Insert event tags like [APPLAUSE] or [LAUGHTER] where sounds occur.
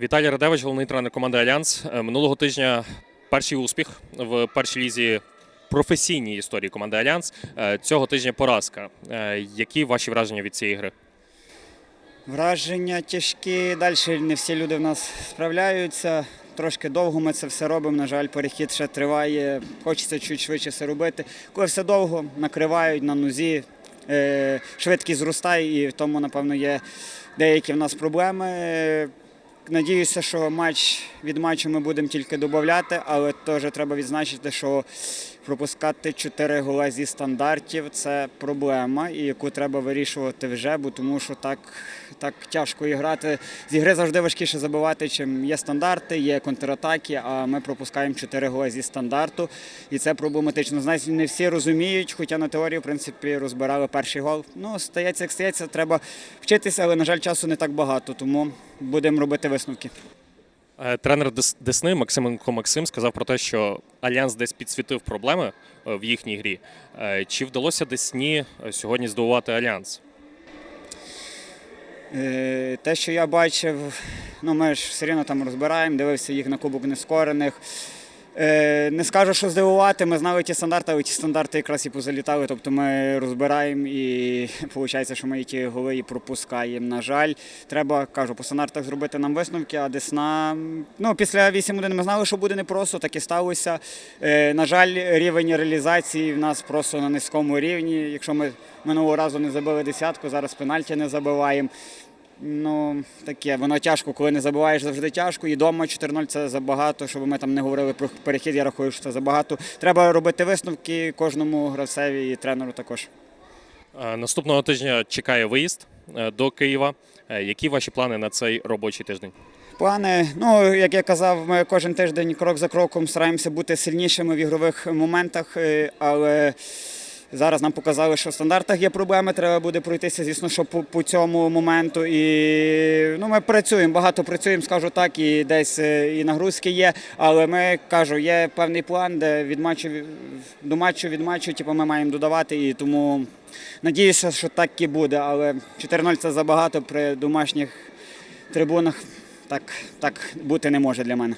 Віталій Радевич, головний тренер команди Альянс. Е, Минулого тижня перший успіх в першій лізі професійній історії команди Альянс. Е, Цього тижня поразка. Е, Які ваші враження від цієї гри? Враження тяжкі. Далі не всі люди в нас справляються. Трошки довго ми це все робимо. На жаль, перехід ще триває. Хочеться чуть швидше все робити. Коли все довго, накривають на нозі, швидкість зростає, і в тому, напевно, є деякі в нас проблеми. Надіюся, що матч від матчу ми будемо тільки додати, але теж треба відзначити, що пропускати 4 гола зі стандартів це проблема, і яку треба вирішувати вже, бо тому що так, так тяжко і грати. З ігри завжди важкіше забивати, чим є стандарти, є контратаки, а ми пропускаємо 4 гола зі стандарту. І це проблематично. Знаєте, не всі розуміють, хоча на теорії, в принципі, розбирали перший гол. Ну, стається, як стається, треба вчитися, але, на жаль, часу не так багато, тому будемо робити висновки. Е, Тренер Десни Максименко Максим сказав про те, що Альянс десь підсвітив проблеми е, в їхній грі. Е, Чи вдалося Десні сьогодні здивувати Альянс? Те, що я бачив, ну ми ж все рівно там розбираємо, дивився їх на кубок нескорених. Е, Не скажу, що здивувати, ми знали ті стандарти, але ті стандарти якраз і позалітали. Тобто ми розбираємо і [LAUGHS] виходить, що ми ті голи і пропускаємо. На жаль, треба, кажу, по стандартах зробити нам висновки, а Десна. Ну, після 8-1 ми знали, що буде непросто, так і сталося. Е, На жаль, рівень реалізації в нас просто на низькому рівні. Якщо ми минулого разу не забили десятку, зараз пенальті не забиваємо. Ну, таке, воно тяжко, коли не забуваєш, завжди тяжко. І дома 4-0 це забагато, щоб ми там не говорили про перехід, я рахую, що це забагато. Треба робити висновки кожному гравцеві і тренеру також. Е, Наступного тижня чекає виїзд е, до Києва. Е, Які ваші плани на цей робочий тиждень? Плани, ну як я казав, ми кожен тиждень крок за кроком стараємося бути сильнішими в ігрових моментах, але зараз нам показали, що в стандартах є проблеми. Треба буде пройтися, звісно, що по, по цьому моменту. І ну, ми працюємо, багато працюємо, скажу так, і десь е, і нагрузки є. Але ми кажу, є певний план, де від матчу до матчу від матчу, типу, ми маємо додавати. І тому надіюся, що так і буде. Але 4-0 це забагато при домашніх трибунах так, так бути не може для мене.